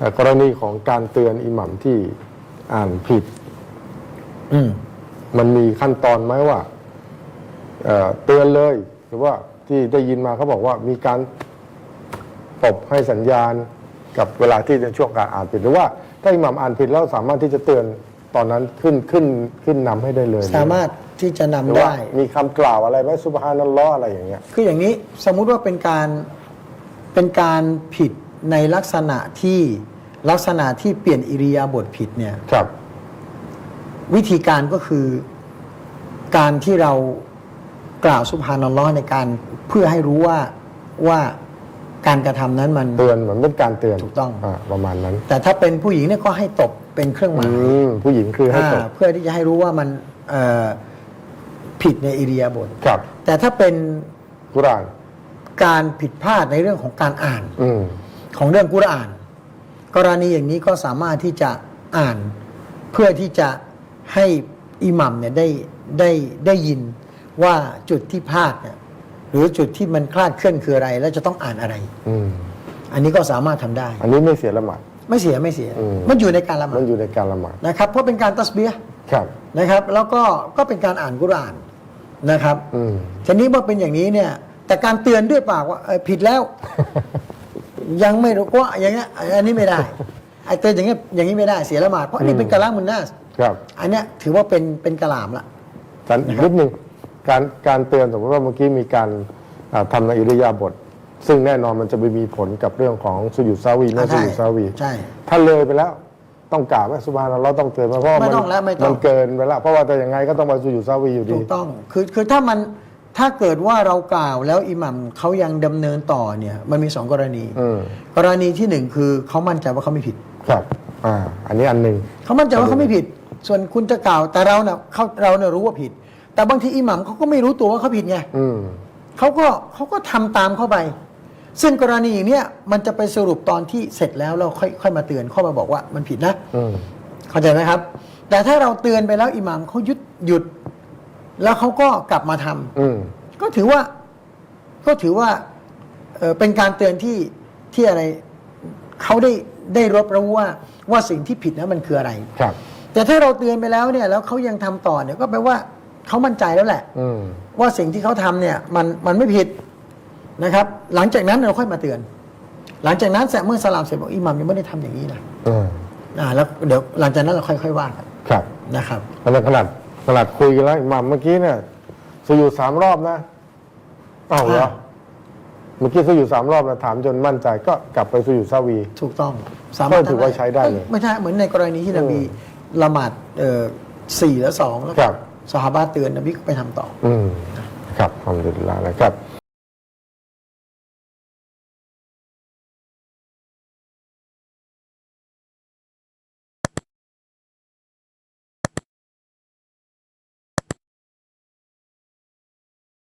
เอ่อกรณีของการเตือนอิหมัมที่อ่านผิดอืมมันมีขั้นตอนไหมว่าเอ่อเตือนเลย หรือว่าที่ได้ยินมาเขาบอกว่ามีการตบให้สัญญาณกับเวลาที่ในช่วงการอ่านผิด หรือว่าถ้าอิหมัมอ่านผิดแล้วสามารถที่จะเตือนตอนนั้นขึ้นขึ้นขึ้นนำให้ได้เลย สามารถที่จะนำหรือว่าได้ มีคำกล่าวอะไรไหมสุบฮานัลลอฮ์อะไรอย่างเงี้ย คืออย่างนี้สมมุติว่าเป็นการเป็นการผิด ในลักษณะที่ลักษณะที่เปลี่ยนอิริยาบถผิดเนี่ยครับ วิธีการก็คือการที่เรากล่าวสุภานัลลอฮ์ในการเพื่อให้รู้ว่าว่าการกระทำนั้นมันเตือนเหมือนเป็นการเตือนถูกต้องาประมาณนั้น แต่ถ้าเป็นผู้หญิงเนี่ยก็ให้ตบเป็นเครื่องหอืมายมผู้หญิงคือให้ตบอ่าเพื่อที่จะให้รู้ว่ามันเอ่อผิดในอิริยาบถครับ แต่ถ้าเป็นกุรอานการผิดพลาดในเรื่องของการอ่าน อืม ของเรื่องกุรอาน กรณีอย่างนี้ก็สามารถที่จะอ่าน เพื่อที่จะให้อิหมัมเนี่ยได้ได้ได้ยินว่าจุดที่พลาดเนี่ยหรือจุดที่มันคลาดเคลื่อนคืออะไร แล้วจะต้องอ่านอะไร อืมอันนี้ก็สามารถทำได้ อันนี้ไม่เสียละหมาด ไม่เสียไม่เสีย อืม มันอยู่ในการละหมามันดอยู่ในการละหมาดนะครับ เพราะเป็นการตัสเบียห์ครับ นะครับ แล้วก็ก็เป็นการอ่านกุรอานนะครับ อืม ทีนี้เมื่อเป็นอย่างนี้เนี่ย แต่การเตือนด้วยปากว่าเอ่อผิดแล้ว ยังไม่รู้ว่าอย่างเงี้ยอันนี้ไม่ได้ไอ้เตือนอย่างเงี้ยอย่างนี้ไม่ได้เสียละหมาดเพราะอันนี่เป็นกะลามุนนาสครับ อันเนี้ยถือว่าเป็นเป็นกะลามละแต่นิดนึงการการเตือนสมมติว่าเมื่อกี้มีการอ่าทำในอิริยาบถซึ่งแน่นอนมันจะไปมีผลกับเรื่องของสุยุดซาวีไม่อ่าใช่สุยุดซาวี ใช่ ถ้าเลยไปแล้วต้องกล่าวไหมสุบฮานัลลอฮ์ต้องเตือนไหมเพราะว่าไม่มันต้องแล้วไม่ต้อง มันเกินไปแล้วเพราะว่าแต่ยังไงก็ต้องไปสุยุดซาวีอยู่ดี ถูกต้อง คือคือถ้ามัน ถ้าเกิดว่าเรากล่าวแล้วอิหมัมเขายังดำเนินต่อเนี่ย มันมีสองกรณี อืมกรณีที่หนึ่งคือเขามั่นใจว่าเขาไม่ผิด ครับอ่าอันนี้อันหนึ่ง เขามั่นใจว่าเขาไม่ผิด ส่วนคุณจะกล่าวแต่เราเนี่ยเขาเราเนี่ยรู้ว่าผิด แต่บางทีอิหมัมเขาก็ไม่รู้ตัวว่าเขาผิดไงอืม เขาก็เขาก็ทำตามเข้าไป ซึ่งกรณีอย่างเนี้ยมันจะไปสรุปตอนที่เสร็จแล้วเราค่อยค่อยมาเตือนเข้ามาบอกว่ามันผิดนะ อืม เข้าใจไหมครับ แต่ถ้าเราเตือนไปแล้วอิหมัมเขาหยุดหยุด แล้วเขาก็กลับมาทำอืม ก็ถือว่าก็ถือว่าเอ่อเป็นการเตือนที่ที่อะไรเขาได้ได้รับรู้ว่าว่าสิ่งที่ผิดนั้นมันคืออะไร ครับ แต่ถ้าเราเตือนไปแล้วเนี่ยแล้วเขายังทำต่อเนี่ยก็แปลว่าเขามั่นใจแล้วแหละ อืม ว่าสิ่งที่เขาทำเนี่ยมันมันไม่ผิดนะครับ หลังจากนั้นเราค่อยมาเตือน หลังจากนั้นแสเมื่อสลามเสร็จบอกอิหมัมยังไม่ได้ทำอย่างนี้นะอืม อ่าแล้วเดี๋ยวหลังจากนั้นเราค่อยๆว่ากันครับนะครับขนาดขนาด ขนาดคุยกันแล้วอิหมัมเมื่อกี้เนี่ยสุยุดสามรอบนะอ้าวเหรออ่าเมื่อกี้สุยุดสามรอบนะถามจนมั่นใจก็กลับไปสุยุดซาวี ถูกต้องก็ถือว่าใช้ได้เลย ไม่ใช่เหมือนในกรณีที่นบีอืมละหมาดเอ่อสี่และสองแล้วครับสหาบาเตือนนบีก็ไปทำต่อ อืมครับความดุลลานะครับ